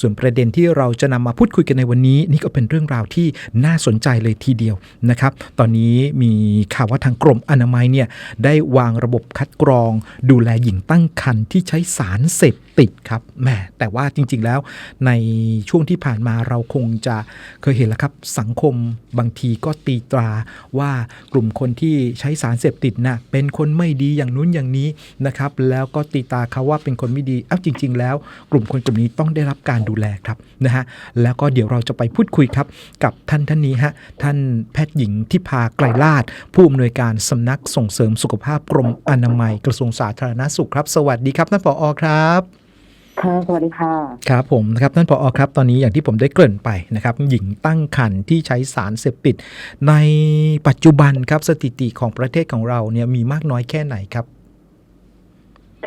ส่วนประเด็นที่เราจะนำมาพูดคุยกันในวันนี้ นี่ก็เป็นเรื่องราวที่น่าสนใจเลยทีเดียวนะครับ ตอนนี้มีข่าวว่าทางกรมอนามัยเนี่ยได้วางระบบคัดกรอง ดูแลหญิงตั้งครรภ์ที่ใช้สารเสพติดครับแหมแต่ว่าจริง ๆ แล้วในช่วงที่ผ่านมาเราคงจะเคยเห็นแล้วครับสังคมบางทีก็ตีตราว่ากลุ่มคนที่ใช้สารเสพติดน่ะเป็นคนไม่ดีอย่างนู้นอย่างนี้นะครับ แล้วก็ตีตราเขาว่าเป็นคนไม่ดีเอ้าจริง ๆ แล้ว กลุ่มคนกลุ่มนี้ต้องได้รับการดูแลครับนะฮะแล้วก็เดี๋ยวเราจะไปพูดคุยครับ กับท่านท่านนี้ฮะท่านแพทย์หญิงทิพาไกรลาดผู้อำนวยการสำนักส่งเสริมสุขภาพกรมอนามัยกระทรวงสาธารณสุขครับ สวัสดีครับท่านผอครับ ค่ะสวัสดีค่ะ ครับผมนะครับท่านผอครับ ตอนนี้อย่างที่ผมได้เกริ่นไปนะครับ หญิงตั้งครรภ์ที่ใช้สารเสพติด ในปัจจุบันครับสถิติของประเทศของเราเนี่ยมีมากน้อยแค่ไหนครับ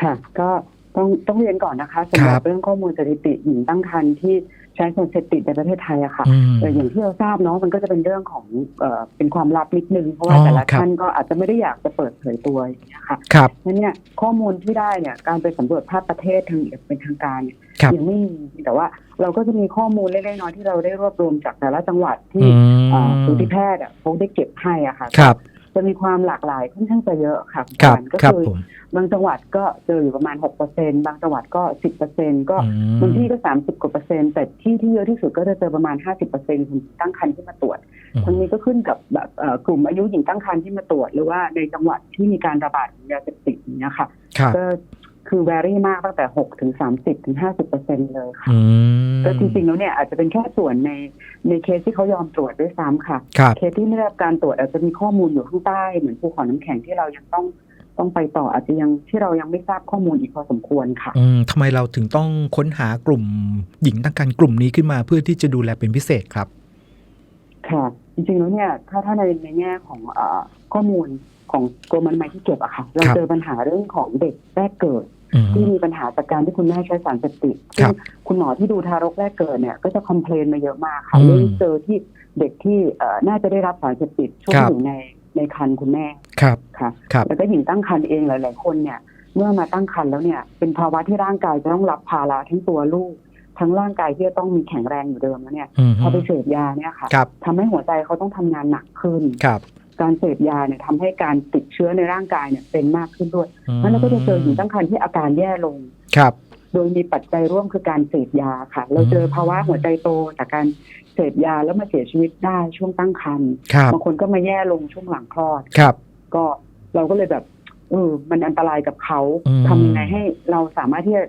ค่ะ ก็ต้องต้องเรียนก่อนนะคะสำหครัรับบเรื่องข้อมูลสถิติหญิงตั้งครรภ์ที่ ใช้สารเสพติดในประเทศไทยอะค่ะอืมแต่อย่างที่เราทราบเนาะมันก็จะเป็นเรื่องของเอ่อเป็นความลับนิดนึง เพราะว่าอ๋อแต่ละครับท่านก็อาจจะไม่ได้อยากจะเปิดเผยตัวอย่างเงี้ยค่ะครับนั่นเนี่ยข้อมูลที่ได้เนี่ยการไปสำรวจภาพประเทศทางอย่างเป็นทางการเนี่ยครับยังไม่มีแต่ว่าเราก็จะมีข้อมูลเล็กๆน้อยๆที่เราได้รวบรวมจากแต่ละจังหวัดที่อือ่ามสูติแพทย์อะเขาได้เก็บให้อะค่ะครับ จะมีความหลากหลายค่อนข้างจะเยอะค่ะครับก็ครับคือผมบางจังหวัดก็เจออยู่ประมาณ6%บางจังหวัดก็10%ก็อืมบางที่ก็30กว่าเปอร์เซ็นต์แต่ที่ที่เยอะที่สุดก็จะเจอประมาณ50%คนตั้งครรภ์ที่มาตรวจทั้งนี้ก็ขึ้นกับแบบเอ่อกลุ่มอายุหญิงตั้งครรภ์ที่มาตรวจ หรือว่าในจังหวัดที่มีการระบาดของยาเสพติดอย่างเนี้ยค่ะครับก็ คือแวรี่มากตั้งแต่6ถึง30ถึง50%เลยค่ะอืมก็จริงๆแล้วเนี่ยอาจจะเป็นแค่ส่วนในในเคสที่เขายอมตรวจด้วยซ้ำค่ะครับเคสที่ไม่ได้รับการตรวจอาจจะมีข้อมูลอยู่ข้างใต้เหมือนภูเขาน้ำแข็งที่เรายังต้องต้องไปต่ออาจจะยังที่เรายังไม่ทราบข้อมูลอีกพอสมควรค่ะอืมทำไมเราถึงต้องค้นหากลุ่มหญิงตั้งครรภ์กลุ่มนี้ขึ้นมาเพื่อที่จะดูแลเป็นพิเศษครับ ค่ะ จริงๆแล้วเนี่ยถ้าถ้าในในแง่ของเออข้อมูลของกรมอนามัยที่เก็บอะค่ะเราครับเจอปัญหาเรื่องของเด็กแรกเกิดอืม ที่มีปัญหาจากการที่คุณแม่ใช้สารเสพติดครัซึ่งบคุณหมอที่ดูทารกแรกเกิดเนี่ย ก็จะคอมเพลนมาเยอะมากค่ะอืมเรื่องเจอที่เด็กที่เอ่อน่าจะได้รับสารเสพติดช่วงครับอยู่ในในครรภ์คุณแม่ครับค่ะครับแล้วก็หญิงตั้งครรภ์เองหลาย ๆ คนเนี่ย เมื่อมาตั้งครรภ์แล้วเนี่ย เป็นภาวะที่ร่างกายจะต้องรับภาระทั้งตัวลูกทั้งร่างกายที่จะต้องมีแข็งแรงอยู่เดิมแล้วเนี่ยอืมพอไปเสพยาเนี่ยค่ะครับทำให้หัวใจเขาต้องทำงานหนักขึ้นครับ การเสพยาเนี่ยทำให้การติดเชื้อในร่างกายเนี่ยเป็นมากขึ้นด้วยเพราะฉะนั้นเราก็จะเจอหญิงตั้งครรภ์ที่อาการแย่ลงครับ โดยมีปัจจัยร่วมคือการเสพยาค่ะ เราเจอภาวะหัวใจโตจากการเสพยาแล้วมาเสียชีวิตได้ช่วงตั้งครรภ์ครับบางคนก็มาแย่ลงช่วงหลังคลอดครับ ก็เราก็เลยแบบเออมันอันตรายกับเขาอืมทำยังไงให้เราสามารถที่จะ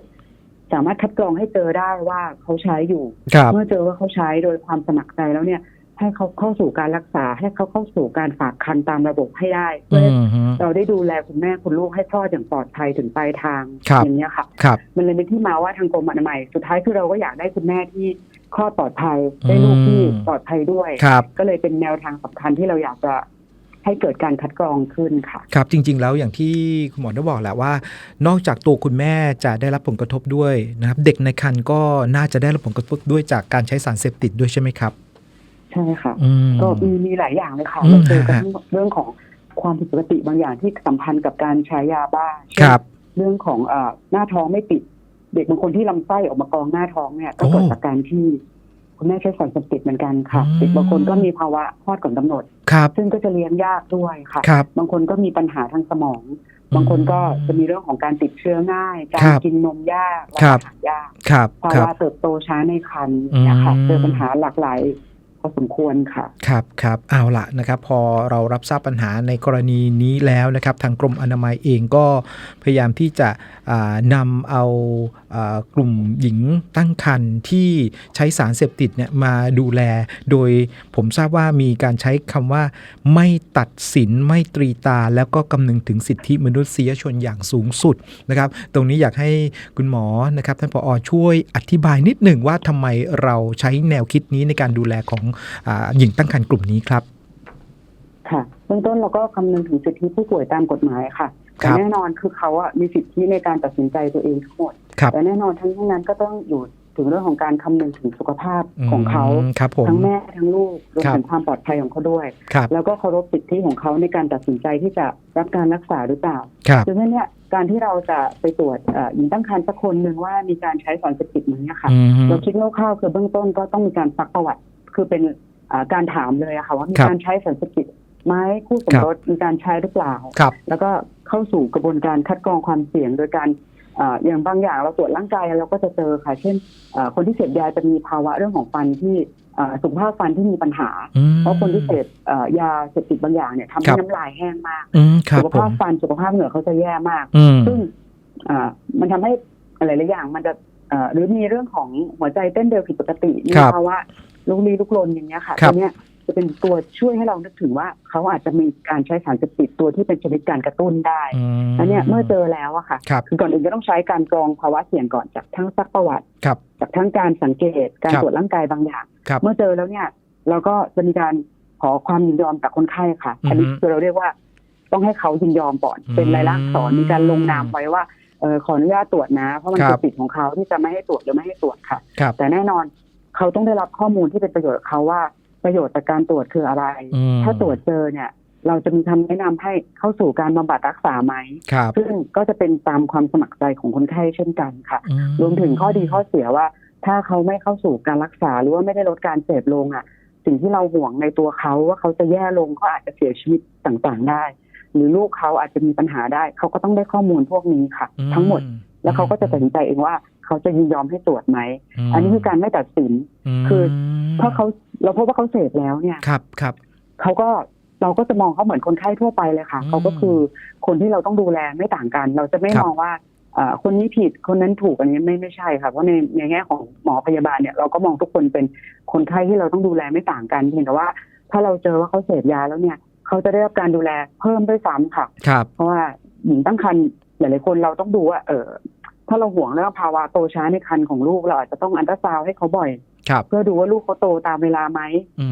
สามารถคัดกรองให้เจอได้ว่าเขาใช้อยู่ครับเมื่อเจอว่าเขาใช้โดยความสมัครใจแล้วเนี่ย ให้เขาเข้าสู่การรักษา ให้เขาเข้าสู่การฝากคันตามระบบให้ได้เพื่ออืให้มฮึเราได้ดูแลคุณแม่คุณลูกให้คลอดอย่างปลอดภัยถึงปลายทางครับอย่างเนี้ยค่ะครับมันเลยเป็นที่มาว่าทางกรมอนามัยสุดท้ายคือเราก็อยากได้คุณแม่ที่คลอดปลอดภัยได้ลูกที่ปลอดภัยด้วยครับก็เลยเป็นแนวทางสำคัญที่เราอยากจะให้เกิดการคัดกรองขึ้นค่ะ ครับ จริง ๆ แล้วอย่างที่คุณหมอได้บอกแหละว่า นอกจากตัวคุณแม่จะได้รับผลกระทบด้วยนะครับ เด็กในครรภ์ก็น่าจะได้รับผลกระทบด้วยจากการใช้สารเสพติดด้วยใช่ไหมครับ ใช่ค่ะ อืม ก็มีมีหลายอย่างเลยค่ะอืมเราเจอกันฮะทั้งเรื่องของความผิดปกติบางอย่างที่สัมพันธ์กับการใช้ยาบ้าคเช่นรับ เรื่องของเอ่อหน้าท้องไม่ปิด เด็กบางคนที่ลำไส้ออกมากองหน้าท้องเนี่ย ก็เกิดโอ้จากการที่คุณแม่ใช้สารเสพติดเหมือนกันค่ะอืม เด็กบางคนก็มีภาวะคลอดก่อนกำหนด ครับซึ่งก็จะเลี้ยงยากด้วยค่ะ ครับ บางคนก็มีปัญหาทางสมอง บางคนก็จะมีเรื่องของการติดเชื้อง่าย การครับกินนมยากครับ อาหารยากครับภาครับ วะเติบโตช้าในครรภ์เนะคะอืม เจอปัญหาหลากหลายพ อสมควรค่ะ ครับครับเอาละนะครับพอเรารับทราบปัญหาในกรณีนี้แล้วนะครับ ทางกรมอนามัยเองก็พยายามที่จะอ่านำเอากลุ่มหญิงตั้งครรภ์ที่ใช้สารเสพติดเนี่ยมาดูแล โดยผมทราบว่ามีการใช้คำว่า ไม่ตัดสินไม่ตรีตา แล้วก็คำนึงถึงสิทธิมนุษยชนอย่างสูงสุดนะครับ ตรงนี้อยากให้คุณหมอนะครับท่านผออช่วยอธิบายนิดหนึ่งว่าทำไมเราใช้แนวคิดนี้ในการดูแลของหญิงตั้งครรภ์กลุ่มนี้ครับ ค่ะเบื้องต้นเราก็คำนึงถึงสิทธิผู้ป่วยตามกฎหมายค่ะครัแต่บแน่นอนคือเขาอะมีสิทธิในการตัดสินใจตัวเองทั้งหมดครับแต่แน่นอนทั้งนี้นั้นก็ต้องอยู่ถึงเรื่องของการคำนึงถึงสุขภาพของเขามครับผมทั้งแม่ทั้งลูกรวมครับถึงความปลอดภัยของเขาด้วยครับแล้วก็เคารพสิทธิของเขาในการตัดสินใจที่จะรับการรักษาหรือเปล่าครับดังนั้นเนี่ยการที่เราจะไปตรวจเอ่อหญิงตั้งครรภ์สักคนหนึ่งว่ามีการใช้สารเสพติดไหมอะค่ะอืมเราคิดคร่าวๆคือเบื้องต้นก็ต้องมีการซักประวัติ คือเป็นอ่าการถามเลยอะค่ะว่ามีครับการใช้สารเสพติดไหมคู่สมครับรสมีการใช้หรือเปล่าครับแล้วก็เข้าสู่กระบวนการคัดกรองความเสี่ยงโดยการอ่าอย่างบางอย่างเราตรวจร่างกายเราก็จะเจอค่ะ เช่นอ่าคนที่เสพยาจะมีภาวะเรื่องของฟันที่อ่าสุขภาพฟันที่มีปัญหาอืมเพราะคนที่เสพอ่ายาเสพติดบางอย่างเนี่ยทำคให้รับน้ำลายแห้งมากอืมครับสุขผภามพฟันสุขภาพเหงื่อเขาจะแย่มากอืมซึ่งอ่ามันทำให้อะไรหลายอย่างมันจะเอ่อหรือมีเรื่องของหัวใจเต้นเร็วผิดปกติมีครับภาวะ ลุกลี้ลุกลนอย่างเงี้ยค่ะครัตับวเนี้ยจะเป็นตัวช่วยให้เรานึกถึงว่าเขาอาจจะมีการใช้สารเสพติดตัวที่เป็นชนิดการกระตุ้นได้อืมอันเนี้ยเมื่อเจอแล้วอะค่ะ ครับ คือก่อนอื่นก็ต้องใช้การกรองภาวะเสี่ยงก่อนจากทั้งซักประวัติ ครับ จากทั้งการสังเกตการครับตรวจร่างกายบางอย่าง ครับเมื่อเจอแล้วเนี่ย เราก็จะมีการขอความยินยอมจากคนไข้ค่ะ อันนี้อือฮึคือเราเรียกว่า ต้องให้เขายินยอมก่อน อืมเป็นลายลักษณ์อักษรมีการลงนามไว้ว่าเออขออนุญาตตรวจนะ เพราะมันครัเป็บนสิทธิ์ของเขาที่จะไม่ให้ตรวจหรือไม่ให้ตรวจค่ะ ครับ แต่แน่นอน เขาต้องได้รับข้อมูลที่เป็นประโยชน์กับเขาว่าประโยชน์จากการตรวจคืออะไรอืมถ้าตรวจเจอเนี่ย เราจะมีคำแนะนำให้เข้าสู่การบำบัดรักษาไหมครับซึ่งก็จะเป็นตามความสมัครใจของคนไข้เช่นกันค่ะอืรวมถึงข้อดีข้อเสียว่า ถ้าเขาไม่เข้าสู่การรักษาหรือว่าไม่ได้ลดการเสพลงอะ สิ่งที่เราห่วงในตัวเขาว่าเขาจะแย่ลงเขาอาจจะเสียชีวิตต่างๆได้ หรือลูกเขาอาจจะมีปัญหาได้ เขาก็ต้องได้ข้อมูลพวกนี้ค่ะ ทั้งหมด แล้วเขาก็จะตัดสินใจเองว่าเขาจะยินยอมให้ตรวจไหมมอันนี้คือการไม่ตัดสิน คือมถ้าเขาเราพบว่าเขาเสพแล้วเนี่ยครับครับเขาก็เราก็จะมองเขาเหมือนคนไข้ทั่วไปเลยค่ะอืมเขาก็คือคนที่เราต้องดูแลไม่ต่างกัน เราจะไม่ครับมองว่าเอ่อคนนี้ผิดคนนั้นถูกอันนี้ไม่ไม่ใช่ค่ะเพราะในในแง่ของหมอพยาบาลเนี่ยเราก็มองทุกคนเป็นคนไข้ที่เราต้องดูแลไม่ต่างกันเพียงแต่ว่า ถ้าเราเจอว่าเขาเสพยาแล้วเนี่ย เขาจะได้รับการดูแลเพิ่มด้วยซ้ำค่ะครับเพราะว่าหญิงตั้งครรภ์ หลาย ๆ คนเราต้องดูว่า เออถ้าเราห่วงเรื่องภาวะโตช้าในครรภ์ของลูกเราอาจจะต้องอันตราซาวด์ให้เขาบ่อยครับเพื่อดูว่าลูกเขาโตตามเวลาไหม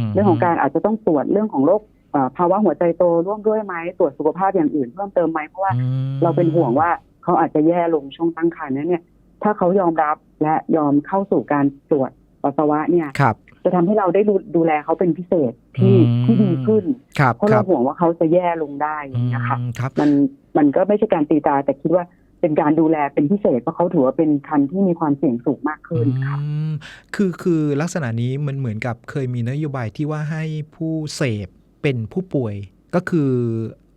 มเรื่องของการอาจจะต้องตรวจเรื่องของโรคเอ่อภาวะหัวใจโตร่วมด้วยไหมตรวจสุขภาพอย่างอื่นเพิ่มเติมไหมเพราะว่าอืมเราเป็นห่วงว่าเขาอาจจะแย่ลงช่วงตั้งครรภ์นั้นเนี่ย ถ้าเขายอมรับและยอมเข้าสู่การตรวจปัสสาวะเนี่ยครับ จะทำให้เราได้ดูดูแลเขาเป็นพิเศษที่อืมที่ดีขึ้นครับเพราะคเรารับห่วงว่าเขาจะแย่ลงได้อย่างเงี้ยค่ะอืมครับมันมันก็ไม่ใช่การตีตาแต่คิดว่าเป็นการดูแลเป็นพิเศษเพราะเขาถือว่าเป็นคันที่มีความเสี่ยงสูงมากขึ้นค่ะอืมคือคือลักษณะนี้มันเหมือนกับเคยมีนโยบายที่ว่าให้ผู้เสพเป็นผู้ป่วยก็คือ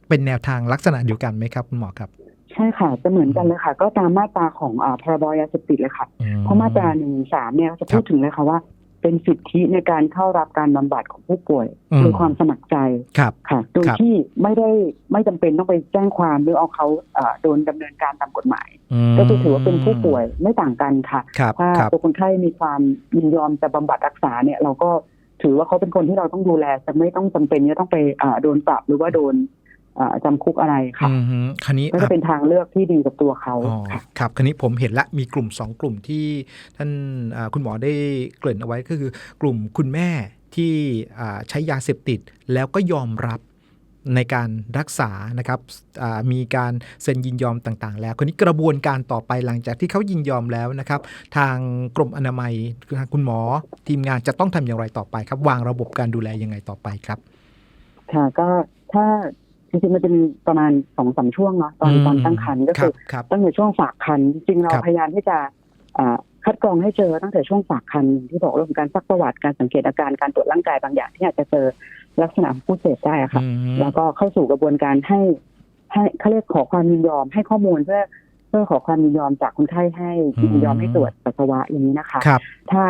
เป็นแนวทางลักษณะเดียวกันไหมครับคุณหมอครับใช่ค่ะจะเหมือนกันเลยค่ะ ก็ตามมาตราของอ่าพรบยาเสพติดเลยค่ะอืเพราะมาตราหนึ่งสามเนี่ยจะพูดถึงเลยค่ะว่า เป็นสิทธิในการเข้ารับการบำบัดของผู้ป่วยอืมโดยความสมัครใจครับค่ะโดยครับที่ไม่ได้ไม่จำเป็นต้องไปแจ้งความหรือเอาเขาอ่าโดนดำเนินการตามกฎหมายมก็คือถือว่าเป็นผู้ป่วยไม่ต่างกันค่ะครับถ้าครับตัวคนไข้มีความยินยอมจะบำบัดรักษาเนี่ยเราก็ถือว่าเขาเป็นคนที่เราต้องดูแลจะไม่ต้องจำเป็นจะต้องไปอ่าโดนปรับหรือว่าโดนอ่า จำคุกอะไรค่ะอืมฮึคันนี้ก็จะเป็นทางเลือกที่ดีกับตัวเขาอ๋อค่ะครับคันนี้ผมเห็นละมีกลุ่ม 2 กลุ่มที่ท่านอ่าคุณหมอได้เกริ่นเอาไว้ก็คือกลุ่มคุณแม่ที่อ่าใช้ยาเสพติดแล้วก็ยอมรับในการรักษานะครับอ่ามีการเซ็นยินยอมต่างๆ แล้วคนนี้กระบวนการต่อไปหลังจากที่เขายินยอมแล้วนะครับ ทางกรมอนามัยทางคุณหมอทีมงานจะต้องทำอย่างไรต่อไปครับ วางระบบการดูแลยังไงต่อไปครับ ค่ะก็ถ้า จริงๆมันจะมีประมาณสองสามช่วงเนาะตอนอืมตอนตั้งครรภ์ก็ครัคืบอครับตั้งแต่ช่วงฝากครรภ์จริงๆเราครับ พยายามที่จะอ่าคัดกรองให้เจอตั้งแต่ช่วงฝากครรภ์อย่างที่บอกเรื่องของการซักประวัติการสังเกตอาการการตรวจร่างกายบางอย่างที่อาจจะเจอลักษณะของผู้เสพได้อะค่ะ อืม แล้วก็เข้าสู่กระบวนการให้ให้เขาเรียกขอความยินยอมให้ข้อมูลเพื่อเพื่อขอความยินยอมจากคนไข้ให้อืม ยินยอมให้ตรวจปัสสาวะอย่างนี้นะคะ ครับ ถ้า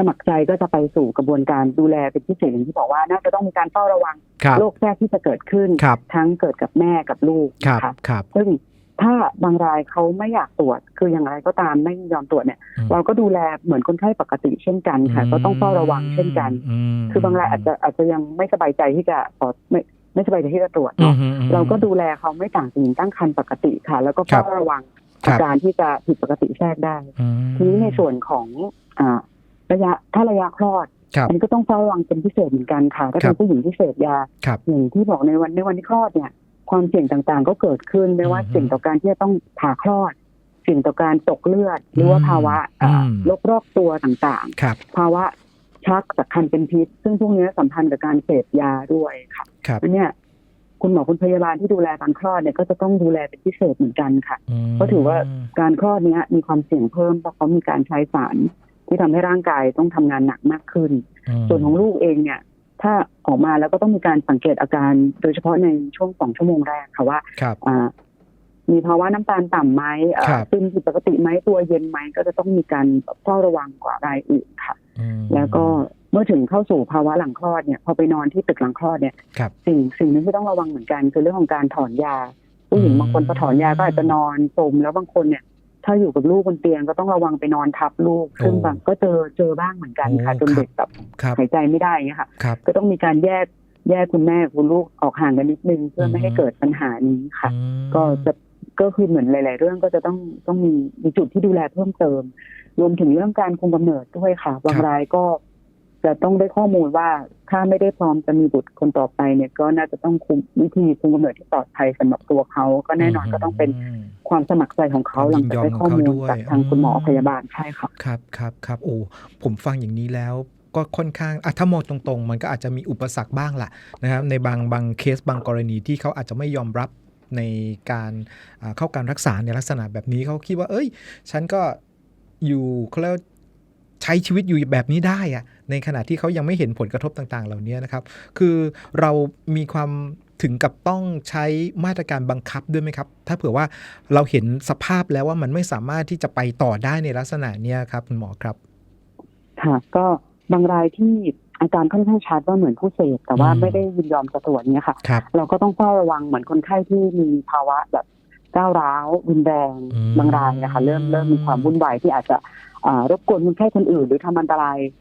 สมัครใจก็จะไปสู่กระบวนการดูแลเป็นพิเศษอย่างที่บอกว่าน่าจะต้องมีการเฝ้าระวังครับโรคแทรกที่จะเกิดขึ้นครับทั้งเกิดกับแม่กับลูกครับนะคะครับซึ่งถ้าบางรายเขาไม่อยากตรวจคืออย่างไรก็ตามไม่ยอมตรวจเนี่ยอืมเราก็ดูแลเหมือนคนไข้ปกติเช่นกันค่ะ ก็ต้องเฝ้าระวังเช่นกันมคือบางรายอาจจะอาจจะยังไม่สบายใจที่จะขอไม่ไม่สบายใจที่จะตรวจอืเนาะมอืมอืมเราก็ดูแลเขาไม่ต่างจากหญิงตั้งครรภ์ปกติค่ะ แล้วก็เฝ้าครับระวังครัอาบการที่จะผิดปกติแทรกได้อืมทีนี้ในส่วนของอ่า ระยะถ้าระยะคลอดครับอันนี้ก็ต้องเฝ้าระวังเป็นพิเศษเหมือนกันค่ะ ถ้าครัเป็บนผู้หญิงที่เสพยาครับอย่างที่บอกในวันในวันที่คลอดเนี่ย ความเสี่ยงต่างๆ ก็เกิดขึ้นไม่ว่าอืมเสี่ยงต่อการที่จะต้องผ่าคลอดเสี่ยงต่อการตกเลือด หรือว่าอืมภาวะอ่าอืมโรครอบตัวต่างครับๆภาวะชักจากคันเป็นพิษ ซึ่งพวกนี้สัมพันธ์กับการเสพยาด้วยค่ะครับอันเนี้ยคุณหมอคุณพยาบาลที่ดูแลการคลอดเนี่ยก็จะต้องดูแลเป็นพิเศษเหมือนกันค่ะก็ถือว่าการคลอดเนี้ยมีความเสี่ยงเพิ่มเพราะเขามีการใช้สาร ที่ทำให้ร่างกายต้องทำงานหนักมากขึ้นมส่วนของลูกเองเนี่ย ถ้าออกมาแล้วก็ต้องมีการสังเกตอาการโดยเฉพาะในช่วงสองชั่วโมงแรกค่ะว่าครับอ่ามีภาวะน้ำตาลต่ำไหมอ่าครับซึมผิดปกติไหมตัวเย็นไหมก็จะต้องมีการเฝ้าระวังกว่ารายอื่นค่ะอืมแล้วก็เมื่อถึงเข้าสู่ภาวะหลังคลอดเนี่ยพอไปนอนที่ตึกหลังคลอดเนี่ยครับสิ่งสิ่งหนึงที่ต้องระวังเหมือนกัน คือเรื่องของการถอนยา ผู้หญิงอืมบางคนพอถอนยาก็อาจจะนอนสมแล้วบางคนเนี่ย ถ้าอยู่กับลูกบนเตียงก็ต้องระวังไปนอนทับลูกซึ่งบางก็เจอเจอบ้างเหมือนกันค่ะจนเด็กแบบครับหายใจไม่ได้เงี้ยค่ะครับก็ต้องมีการแยกแยกคุณแม่กับคุณลูกออกห่างกันนิดนึงเพื่ออืไม่มให้เกิดปัญหานี้ค่ะอืมก็จะก็คือเหมือนหลาย ๆ เรื่องก็จะต้องต้องมีมีจุดที่ดูแลเพิ่มเติม รวมถึงเรื่องการคุมกำเนิดด้วยค่ะบางรายก็ จะต้องได้ข้อมูลว่าถ้าไม่ได้พร้อมจะมีบุตรคนต่อไปเนี่ยก็น่าจะต้องคุมวิธีคุมกำเนิดที่ปลอดภัยสำหรับตัวเขา ก็แน่นอนก็ต้องเป็นมความสมัครใจของเขาความหลัยิงนจากยอมได้ข้อมูลของเขาด้วยจากทางคุณหมออืมพยาบาลใช่ค่ะครับครับครับโอ้ผมฟังอย่างนี้แล้วก็ค่อนข้างอะถ้ามองตรงๆ มันก็อาจจะมีอุปสรรคบ้างล่ะนะครับในบางบางเคสบางกรณีที่เขาอาจจะไม่ยอมรับในการอ่าเข้าการรักษาในลักษณะแบบนี้เขาคิดว่า เอ้ย ฉันก็อยู่เขาเรียกว่าใช้ชีวิตอยู่แบบนี้ได้อะ ในขณะที่เขายังไม่เห็นผลกระทบต่าง ๆ เหล่านี้นะครับ คือเรามีความถึงกับต้องใช้มาตรการบังคับด้วยไหมครับ ถ้าเผื่อว่าเราเห็นสภาพแล้วว่ามันไม่สามารถที่จะไปต่อได้ในลักษณะเนี้ยครับคุณหมอครับ ค่ะ ก็บางรายที่อาการค่อนข้างชัดว่าเหมือนผู้เสพแต่ว่าอืมไม่ได้ยินยอมจะตรวจเนี่ยค่ะครับเราก็ต้องเฝ้าระวังเหมือนคนไข้ที่มีภาวะแบบก้าวร้าวรุนแรงอืมบางรายนะคะเริ่มเริ่มมีความวุ่นวายที่อาจจะอ่ารบกวนคนไข้คนอื่น หรือทำอันตรายอ่า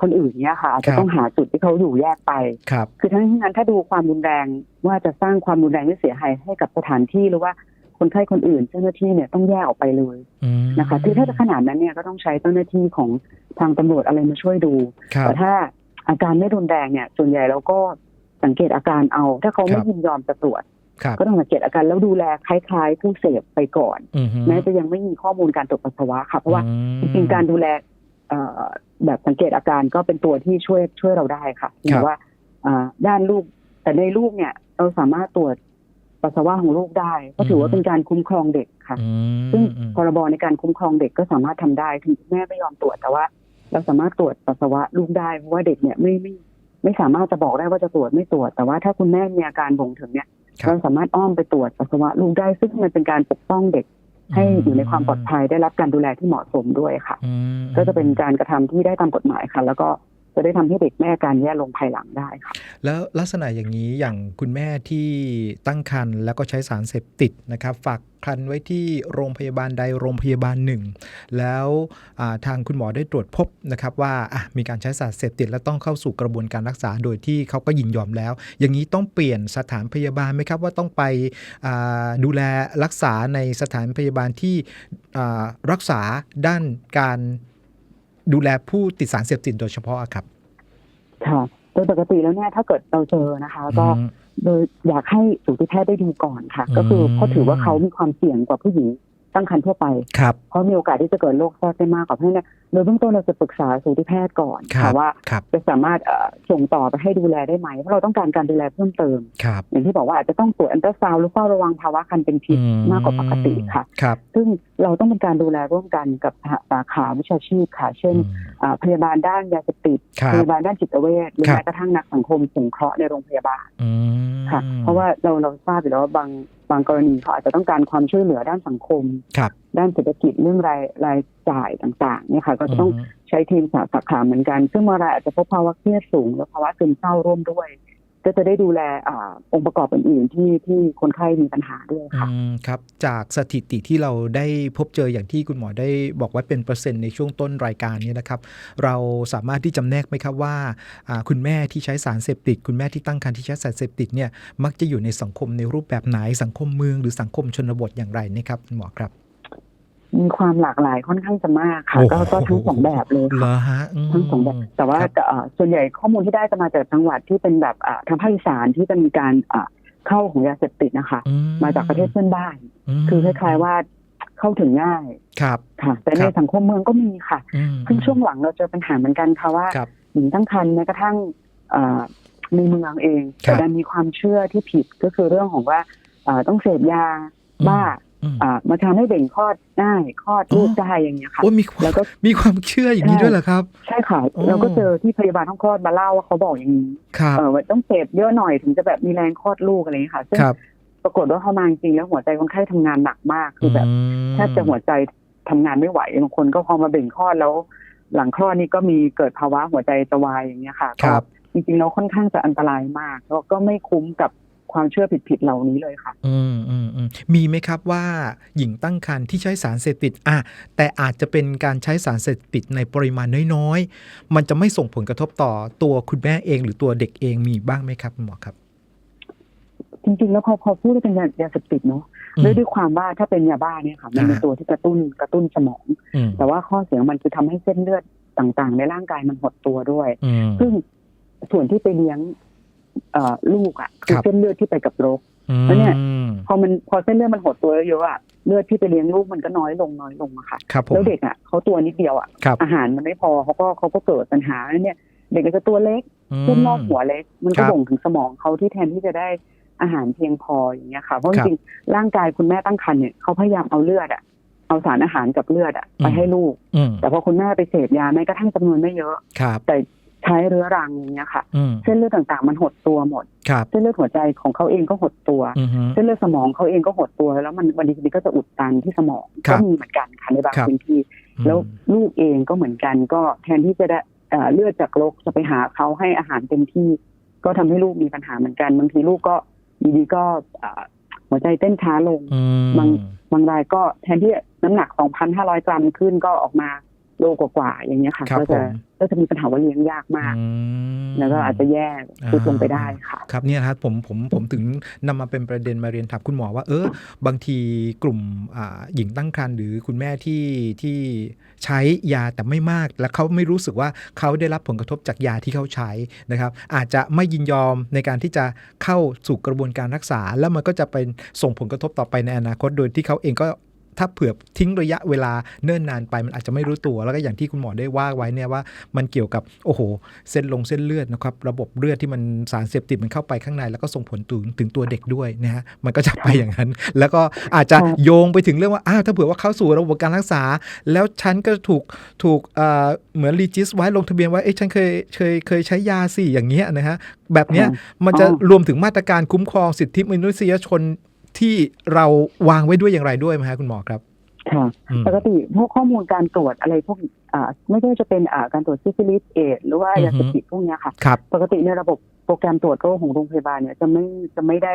คนอื่นเนี่ยค่ะอาจจะต้องหาจุดที่เขาอยู่แยกไปครับคือทั้งนี้ทั้งนั้นถ้าดูความรุนแรงว่าจะสร้างความรุนแรงที่เสียหายให้กับสถานที่หรือว่าคนไข้คนอื่นเจ้าหน้าที่เนี่ยต้องแยกออกไปเลยอืมนะคะคือถ้าจะขนาดนั้นเนี่ยก็ต้องใช้เจ้าหน้าที่ของทางตำรวจอะไรมาช่วยดูครับแต่ถ้าอาการไม่รุนแรงเนี่ยส่วนใหญ่เราก็สังเกตอาการเอา ถ้าเขาไม่ครับยินยอมจะตรวจครับก็ต้องสังเกตอาการแล้วดูแลคล้ายๆ ผู้เสพไปก่อนอืมแม้จะยังไม่มีข้อมูลการตรวจปัสสาวะค่ะ เพราะว่าอืมจริงๆการดูแลเอ่อ แบบสังเกตอาการก็เป็นตัวที่ช่วยช่วยเราได้ค่ะครับแต่ว่าอ่าด้านลูก แต่ในลูกเนี่ย เราสามารถตรวจปัสสาวะของลูกได้ ก็ถือว่าเป็นการคุ้มครองเด็กค่ะอืมซึ่งอืมพรบในการคุ้มครองเด็กก็สามารถทำได้ถึงแม่ไม่ยอมตรวจแต่ว่า เราสามารถตรวจปัสสาวะลูกได้เพราะว่าเด็กเนี่ยไม่ไม่ไม่สามารถจะบอกได้ว่าจะตรวจไม่ตรวจ แต่ว่าถ้าคุณแม่มีอาการบ่งถึงเนี่ยครับเราสามารถอ้อมไปตรวจปัสสาวะลูกได้ ซึ่งมันเป็นการปกป้องเด็ก ให้อยู่ในความปลอดภัยได้รับการดูแลที่เหมาะสมด้วยค่ะอืมก็จะเป็นการกระทำที่ได้ตามกฎหมายค่ะ แล้วก็ จะได้ทำให้เด็กแม่การแย่ลงภายหลังได้ค่ะแล้วลักษณะอย่างนี้อย่างคุณแม่ที่ตั้งครรภ์แล้วก็ใช้สารเสพติดนะครับ ฝากครรภ์ไว้ที่โรงพยาบาลใดโรงพยาบาลหนึ่ง แล้วทางคุณหมอได้ตรวจพบนะครับ ว่ามีการใช้สารเสพติดและต้องเข้าสู่กระบวนการรักษาโดยที่เขาก็ยินยอมแล้ว อย่างนี้ต้องเปลี่ยนสถานพยาบาลไหมครับว่าต้องไปดูแลรักษาในสถานพยาบาลที่รักษาด้านการ ดูแลผู้ติดสารเสพติดโดยเฉพาะอะครับ ค่ะ โดยปกติแล้วเนี่ยถ้าเกิดเราเจอนะคะ ก็อืมโดยอยากให้สูติแพทย์ได้ดูก่อนค่ะอืมก็คือเพราะถือว่าเขามีความเสี่ยงกว่าผู้หญิง ตั้งครรภ์ทั่วไปครับ เพราะมีโอกาสที่จะเกิดโรคแทรกได้มากกว่าเพราะฉะนั้นโดยเบื้องต้นเราจะปรึกษาสูติแพทย์ก่อนครัค่ะบว่าครับจะสามารถเอ่อส่งต่อไปให้ดูแลได้ไหมเพราะเราต้องการการดูแลเพิ่มเติมครับอย่างที่บอกว่าอาจจะต้องตรวจอันตราซาวด์หรือเฝ้าระวังภาวะคันเป็นพิษอืมากกว่าปกติค่ะครับซึ่งเราต้องเป็นการดูแลร่วมกันกับสาขาวิชาชีพค่ะ เช่นอืมอ่าพยาบาลด้านยาเสพติดครับพยาบาลด้านจิตเวชหรือครับแม้กระทั่งนักสังคมสงเคราะห์ในโรงพยาบาลอืมค่ะ เพราะว่าเราเราทราบอยู่แล้วว่าบางบางกรณีเขาอาจจะต้องการความช่วยเหลือด้านสังคมครับด้านเศรษฐกิจเรื่องรายรายจ่ายต่างๆเนี่ยค่ะก็จะต้องมใช้ทีมสาขาเหมือนกัน ซึ่งบางรายอาจจะพบภาวะเครียดสูงและภาวะซึมเศร้าร่วมด้วย ก็จะได้ดูแลอองค์ประกอบอื่นๆที่ที่คนไข้มีปัญหาด้วยค่ะอืมครับ จากสถิติที่เราได้พบเจออย่างที่คุณหมอได้บอกไว้เป็นเปอร์เซ็นต์ในช่วงต้นรายการนี้นะครับ เราสามารถที่จำแนกไหมครับว่าอ่าคุณแม่ที่ใช้สารเสพติด คุณแม่ที่ตั้งครรภ์ที่ใช้สารเสพติดเนี่ยมักจะอยู่ในสังคมในรูปแบบไหนสังคมเมือง หรือสังคมชนบทอย่างไรนะครับคุณหมอครับ มีความหลากหลายค่อนข้างจะมากค่ะโอ้โหก็ก็ทั้งสองแบบเลยเหรค่ะอฮะมทั้งสองแบบ แต่ว่าครับเอ่อส่วนใหญ่ข้อมูลที่ได้จะมาจากจังหวัดที่เป็นแบบอ่าทางภาคอีสานที่จะมีการอ่าเข้าของยาเสพติดนะคะอืมาจากประเทศเพื่อนบ้านมคือคล้ายๆว่าเข้าถึงง่ายครับค่ะ แต่คในรับสังคมเมืองก็มีค่ะอืมซึ่งช่วงหลังเราเจอปัญหาเหมือนกันค่ะว่าครับหญิงตั้งครรภ์แม้กระทั่งอ่าในเมืองเองครับแต่ดันมีความเชื่อที่ผิดก็คือเรื่องของว่าเอ่อต้องเสพยาบ้า อืมอ่ามาทำให้เบ่งคลอดได้คลอดลูกอ๋อได้อย่างเงี้ยค่ะโอ้มีความแล้วก็มีความเชื่ออย่างนี้ใช่ด้วยเหรอครับ ใช่ค่ะอ๋อเราก็เจอที่พยาบาลห้องคลอดมาเล่าว่าเขาบอกอย่างนี้ครับเออว่าต้องเสพเยอะหน่อยถึงจะแบบมีแรงคลอดลูกอะไรอย่างเงี้ยค่ะซึ่งครับปรากฏว่าเข้ามาจริงๆแล้วหัวใจคนไข้ทำงานหนักมากคือแบบมแทบจะหัวใจทำงานไม่ไหวบางคนก็พอมาเบ่งคลอดแล้ว หลังคลอดนี่ก็มีเกิดภาวะหัวใจจะวายอย่างเงี้ยค่ะครับก็จริงๆแล้วค่อนข้างจะอันตรายมากแล้วก็ไม่คุ้มกับ ความเชื่อผิดๆเหล่านี้เลยค่ะ อืมอืมอืมมีไหมครับว่าหญิงตั้งครรภ์ที่ใช้สารเสพติดอะแต่อาจจะเป็นการใช้สารเสพติดในปริมาณน้อยๆ มันจะไม่ส่งผลกระทบต่อตัวคุณแม่เอง หรือตัวเด็กเองมีบ้างไหมครับคุณหมอครับ จริงๆ แล้วพอพอพูดว่าเป็นยายาเสพติดเนาะอืมด้วยด้วยความว่าถ้าเป็นยาบ้าเนี่ยค่ะ มันเป็นอ่าตัวที่กระตุ้นกระตุ้นสมองอืมแต่ว่าข้อเสียของมันคือทำให้เส้นเลือดต่างๆ ในร่างกายมันหดตัวด้วยอืมซึ่งส่วนที่ไปเลี้ยงเอ่อ ลูกอะคือครับเส้นเลือดที่ไปกับรกอืมแล้วเนี่ยพอมันพอเส้นเลือดมันหดตัวเยอะๆอะเลือดที่ไปเลี้ยงลูกมันก็น้อยลงน้อยลงอะค่ะครับผมแล้วเด็กอะเขาตัวนิดเดียวอะครับอาหารมันไม่พอเขาก็เขาก็เกิดปัญหาเนี่ยเด็กก็จะตัวเล็กอืมเส้นรอบหัวเล็ก มันครัก็บบ่งถึงสมองเขาที่แทนที่จะได้อาหารเพียงพออย่างเงี้ยค่ะเพราะคจรับริงๆร่างกายคุณแม่ตั้งครรภ์เนี่ยเขาพยายามเอาเลือดอะเอาสารอาหารกับเลือดอะอืมไปให้ลูกอืมแต่พอคุณแม่ไปเสพยาแม้กระทั่งจำนวนไม่เยอะครับแต่ ใช้เรื้อรังอย่างเงี้ยค่ะอืมเส้นเลือดต่างๆ มันหดตัวหมดครับเส้นเลือดหัวใจของเขาเองก็หดตัวอืมฮึเส้นเลือดสมองเขาเองก็หดตัว แล้วมันวันดีคืนดีก็จะอุดตันที่สมองครัก็บมีเหมือนกันค่ะในบางครับพื้นที่ แล้วลูกเองก็เหมือนกัน ก็แทนที่จะได้เอ่อเลือดจากรกจะไปหาเขาให้อาหารเต็มที่ ก็ทำให้ลูกมีปัญหาเหมือนกัน บางทีลูกก็อยู่ดีก็เอ่อหัวใจเต้นช้าลงอืมบางบางรายก็แทนที่น้ำหนัก 2,500 กรัมขึ้นก็ออกมา โลกว่าๆอย่างเงี้ยค่ะครับก็ผจะมก็จะมีปัญหาว่าเลี้ยงยากมากอืมแล้วก็อาจจะแย่ทุดลงไปได้ค่ะ ครับเนี่ยนะครับผมผมผมถึงนำมาเป็นประเด็นมาเรียนถามคุณหมอว่า เออ บางทีกลุ่มอ่าหญิงตั้งครรภ์หรือคุณแม่ที่ที่ใช้ยาแต่ไม่มาก แล้วเขาไม่รู้สึกว่าเขาได้รับผลกระทบจากยาที่เขาใช้นะครับ อาจจะไม่ยินยอมในการที่จะเข้าสู่กระบวนการรักษา แล้วมันก็จะเป็นส่งผลกระทบต่อไปในอนาคต โดยที่เขาเองก็ ถ้าเผื่อทิ้งระยะเวลาเนิ่นนานไปมันอาจจะไม่รู้ตัว แล้วก็อย่างที่คุณหมอได้ว่าไว้เนี่ยว่ามันเกี่ยวกับโอ้โห เส้นลงเส้นเลือดนะครับระบบเลือดที่มันสารเสพติดมันเข้าไปข้างใน แล้วก็ส่งผลถึงถึงตัวเด็กด้วยนะฮะมันก็จะไปอย่างนั้น แล้วก็อาจจะครับโยงไปถึงเรื่องว่าอ้าวถ้าเผื่อว่าเข้าสู่ระบบการรักษา แล้วฉันก็ถูกถูกเอ่อเหมือนรีจิสไว้ลงทะเบียนไว้เอ้ฉันเคยเคยเคยใช้ยาสิอย่างเงี้ยนะฮะแบบเนี้ยมันจะอ๋อรวมถึงมาตรการคุ้มครองสิทธิมนุษยชน ที่เราวางไว้ด้วยอย่างไรด้วยไหมฮะคุณหมอครับค่ะอืมปกติพวกข้อมูลการตรวจอะไรพวกอ่าไม่ว่าจะเป็นอ่าการตรวจซิฟิลิสเอดส์หรือว่าอือฮึยาเสพติดพวกเนี้ยค่ะครับปกติในระบบโปรแกรมตรวจโรคของโรงพยาบาลเนี่ยจะไม่จะไม่ได้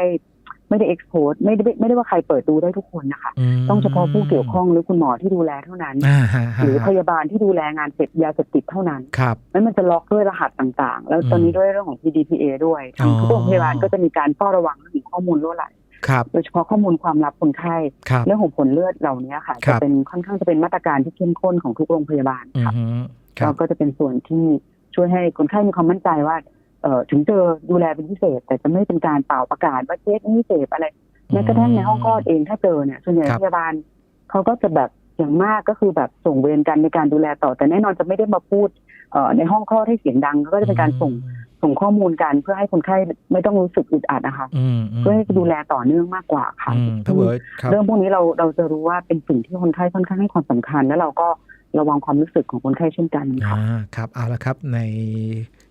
ไม่ได้เอ็กโพสไม่ได้ไม่ได้ว่าใครเปิดดูได้ทุกคนนะคะมต้องเฉพาะผู้เกี่ยวข้องหรือคุณหมอที่ดูแลเท่านั้นอ่าฮะฮะหรือพยาบาลที่ดูแลงานเสพยาเสพติดเท่านั้นครับแล้วมันจะล็อกด้วยรหัสต่างๆ แล้วตอนนี้ด้วยเรื่องของ PDPA ด้วยทางอ๋อทุกโรงพยาบาลก็จะมีการเฝ้าระวังเรื่องของข้อมูลรั่วไหลครับ โดยเฉพาะข้อมูลความลับคนไข้ครับเรื่องของผลเลือดเหล่านี้ค่ะครัจะบเป็นค่อนข้างจะเป็นมาตรการที่เข้มข้นของทุกโรงพยาบาลอืค่ะอฮึครัเราบก็จะเป็นส่วนที่ช่วยให้คนไข้มีความมั่นใจว่าเอ่อถึงเจอดูแลเป็นพิเศษ แต่จะไม่เป็นการเป่าประกาศว่าเคสนี้เสพอะไรแม้กระทั่งในห้องคลอดเองถ้าเจอเนี่ยส่วนใหญ่ครับพยาบาลเขาก็จะแบบอย่างมากก็คือแบบส่งเวรกันในการดูแลต่อ แต่แน่นอนจะไม่ได้มาพูดเอ่อในห้องคลอดให้เสียงดังก็จะเป็นการส่ง ส่งข้อมูลกันเพื่อให้คนไข้ไม่ต้องรู้สึกอึดอัดนะคะอืมมเพื่อให้ดูแลต่อเนื่องมากกว่าค่ะอืมถ้าเผื่อครับเรื่องพวกนี้เราเราจะรู้ว่าเป็นสิ่งที่คนไข้ค่อนข้างให้ความสำคัญ แล้วเราก็ระวังความรู้สึกของคนไข้เช่นกันค่ะอ่าครับเอาละครับใน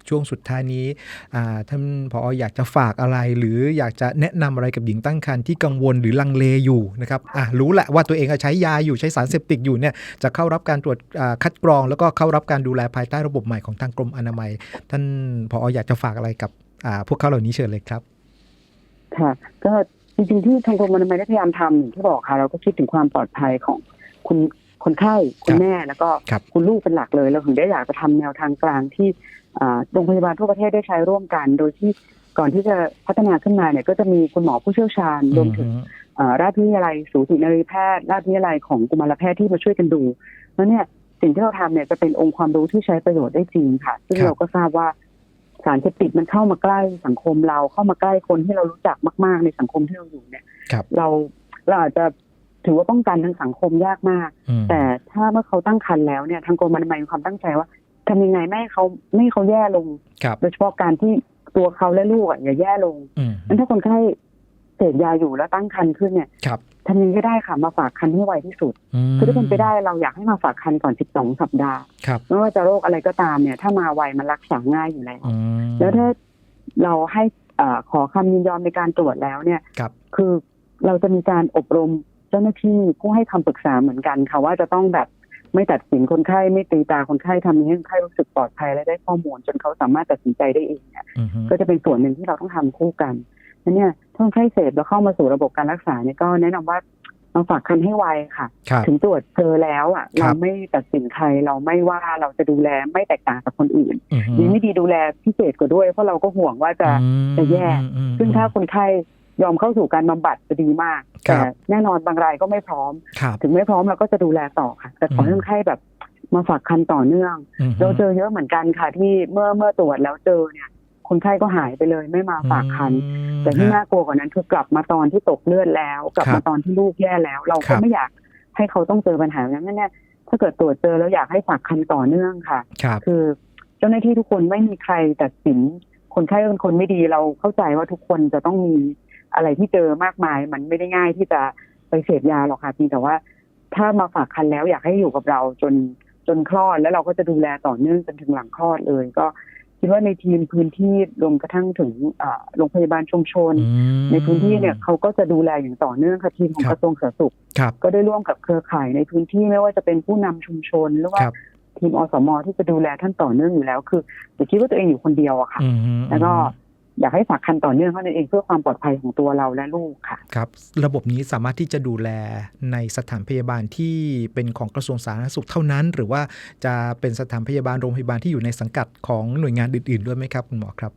ช่วงสุดท้ายนี้อ่าท่านผออยากจะฝากอะไร หรืออยากจะแนะนำอะไรกับหญิงตั้งครรภ์ที่กังวลหรือลังเลอยู่นะครับอ่ารู้แหละว่าตัวเองอะใช้ยาอยู่ใช้สารเสพติดอยู่เนี่ยจะเข้ารับการตรวจอ่าคัดกรอง แล้วก็เข้ารับการดูแลภายใต้ระบบใหม่ของทางกรมอนามัย ท่านผออยากจะฝากอะไรกับอ่าพวกเขาเหล่านี้เชิญเลยครับค่ะก็จริงๆที่ทางกรมอนามัยได้พยายามทำอย่างที่บอกค่ะ เราก็คิดถึงความปลอดภัยของคุณคนไข้คุณแม่แล้วก็ครับคุณลูกเป็นหลักเลยเราถึงได้อยากจะทำแนวทางกลางที่อ่า โรงพยาบาลทั่วประเทศได้ใช้ร่วมกัน โดยที่ก่อนที่จะพัฒนาขึ้นมาเนี่ยก็จะมีคุณหมอผู้เชี่ยวชาญรวมถึงเอ่อราชวิทยาลัยสูตินรีแพทย์ ราชวิทยาลัยของกุมารแพทย์ที่มาช่วยกันดูแล้วเนี่ยสิ่งที่เราทำเนี่ยจะเป็นองค์ความรู้ที่ใช้ประโยชน์ได้จริงค่ะ ซึ่งครับเราก็ทราบว่าสารเสพติดมันเข้ามาใกล้สังคมเราเข้ามาใกล้คนที่เรารู้จักมาก ๆ ในสังคมที่เราอยู่เนี่ยครับเราเราอาจจะถือว่าป้องกันทางสังคมยากมากอืมแต่ถ้าเมื่อเขาตั้งครรภ์แล้วเนี่ยทางกรมอนามัยมีความตั้งใจว่า ทำยังไงไม่ให้เขาไม่ให้เขาแย่ลงครับโดยเฉพาะการที่ตัวเขาและลูกอะอย่าแย่ลงอืมงั้นถ้าคนไข้เสพยาอยู่แล้วตั้งครรภ์ขึ้นเนี่ยครับทำยังไงก็ได้ค่ะมาฝากครรภ์ให้ไวที่สุดมคือถ้าเป็นไปได้เราอยากให้มาฝากครรภ์ก่อน 12 สัปดาห์ครับไม่ว่าจะโรคอะไรก็ตามเนี่ย ถ้ามาไวมันรักษาง่ายอยู่แล้วอืมแล้วถ้าเราให้เอ่อขอคำยินยอมในการตรวจแล้วเนี่ยครับคือเราจะมีการอบรมเจ้าหน้าที่ผู้ให้คำปรึกษาเหมือนกันค่ะว่าจะต้องแบบ ไม่ตัดสินคนไข้ไม่ตีตาคนไข้ทำให้คนไข้รู้สึกปลอดภัยและได้ข้อมูล จนเขาสามารถตัดสินใจได้เองเนี่ยอืมก็จะเป็นส่วนหนึ่งที่เราต้องทำคู่กันนั่นเนี่ยถ้าคนไข้เสพแล้วเข้ามาสู่ระบบการรักษาเนี่ยก็แนะนำว่ามาฝากคันให้ไวค่ะครับถึงตรวจเจอแล้วอะครัเราบไม่ตัดสินใครเราไม่ว่าเราจะดูแลไม่แตกต่างกับคนอื่นอืมดีไม่ดีดูแลพิเศษกว่าด้วย เพราะเราก็ห่วงว่าจะอืมจะแย่อืมซึ่งถ้าคนไข้ ยอมเข้าสู่การบำบัดจะดีมากครัแต่บแน่นอนบางรายก็ไม่พร้อมครับถึงไม่พร้อมเราก็จะดูแลต่อค่ะ แต่ขอให้อืมคนไข้แบบมาฝากคันต่อเนื่องอืมเราเจอเยอะเหมือนกันค่ะ ที่เมื่อเมื่อตรวจแล้วเจอเนี่ยคนไข้ก็หายไปเลยไม่มาฝากคันอืมแต่ที่ฮะน่ากลัวกว่านั้นคือกลับมาตอนที่ตกเลือดแล้ว กลับครัมาบตอนที่ลูกแย่แล้ว เราครัก็บไม่อยากให้เขาต้องเจอปัญหาแบบนั้นแน่ๆถ้าเกิดตรวจเจอแล้วอยากให้ฝากคันต่อเนื่องค่ะครับคือเจ้าหน้าที่ทุกคนไม่มีใครตัดสินคนไข้เป็นคนไม่ดีเราเข้าใจว่าทุกคนจะต้องมี อะไรที่เจอมากมาย มันไม่ได้ง่ายที่จะไปเสพยาหรอกค่ะเพียงแต่ว่า ถ้ามาฝากคันแล้วอยากให้อยู่กับเราจนจนคลอด แล้วเราก็จะดูแลต่อเนื่องจนถึงหลังคลอดเลย ก็คิดว่าในทีมพื้นที่รวมกระทั่งถึงอ่าโรงพยาบาลชุมชนอืมในพื้นที่เนี่ยเขาก็จะดูแลอย่างต่อเนื่องค่ะทีมของครับกระทรวงสาธารณสุขครับก็ได้ร่วมกับเครือข่ายในพื้นที่ไม่ว่าจะเป็นผู้นำชุมชนหรือว่าครับทีมอสม ที่จะดูแลท่านต่อเนื่องอยู่แล้ว คืออย่าคิดว่าตัวเองอยู่คนเดียวอะค่ะอืมแล้วก็ อยากให้ฝากคันต่อเนื่องเท่านั้นเองเพื่อความปลอดภัยของตัวเราและลูกค่ะครับ ระบบนี้สามารถที่จะดูแลในสถานพยาบาลที่เป็นของกระทรวงสาธารณสุขเท่านั้น หรือว่าจะเป็นสถานพยาบาลโรงพยาบาลที่อยู่ในสังกัดของหน่วยงานอื่น ๆ ด้วยไหมครับคุณหมอครับ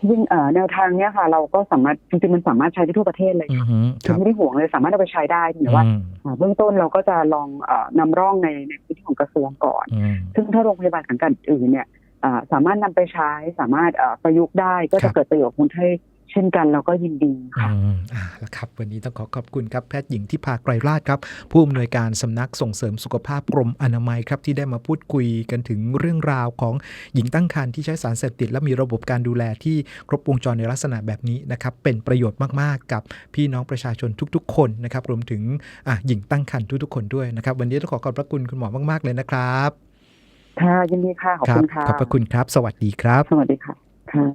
จริงๆเอ่อแนวทางเนี้ยค่ะ เราก็สามารถจริงๆมันสามารถใช้ได้ทั่วประเทศเลยอืค่ะมคคือรับไม่ได้ห่วงเลยสามารถเอาไปใช้ได้แต่ว่าอืมอ่าเบื้องต้นเราก็จะลองเออนำร่องในในพื้นที่ของกระทรวงก่อนอืมซึ่งถ้าโรงพยาบาลสังกัดอื่นเนี่ยอ่า สามารถนำไปใช้สามารถเอ่อประยุกต์ได้ก็ครัจะบเกิดประโยชน์กับคนไข้เช่นกันเราก็ยินดีค่ะอืมอ่าแล้วครับ วันนี้ต้องขอขอบคุณครับแพทย์หญิงที่พาไกรราชครับ ผู้อำนวยการสำนักส่งเสริมสุขภาพกรมอนามัยครับ ที่ได้มาพูดคุยกันถึงเรื่องราวของหญิงตั้งครรภ์ที่ใช้สารเสพติด และมีระบบการดูแลที่ครบวงจรในลักษณะแบบนี้นะครับ เป็นประโยชน์มากๆ กับพี่น้องประชาชนทุก ๆ คนนะครับ รวมถึงอะหญิงตั้งครรภ์ทุกๆ คนด้วยนะครับ วันนี้ต้องขอขอบพระคุณคุณหมอมากๆเลยนะครับ ค่ะยินดีค่ะขอบคุณค่ะขอบพระคุณครับ สวัสดีครับ สวัสดีค่ะค่ะ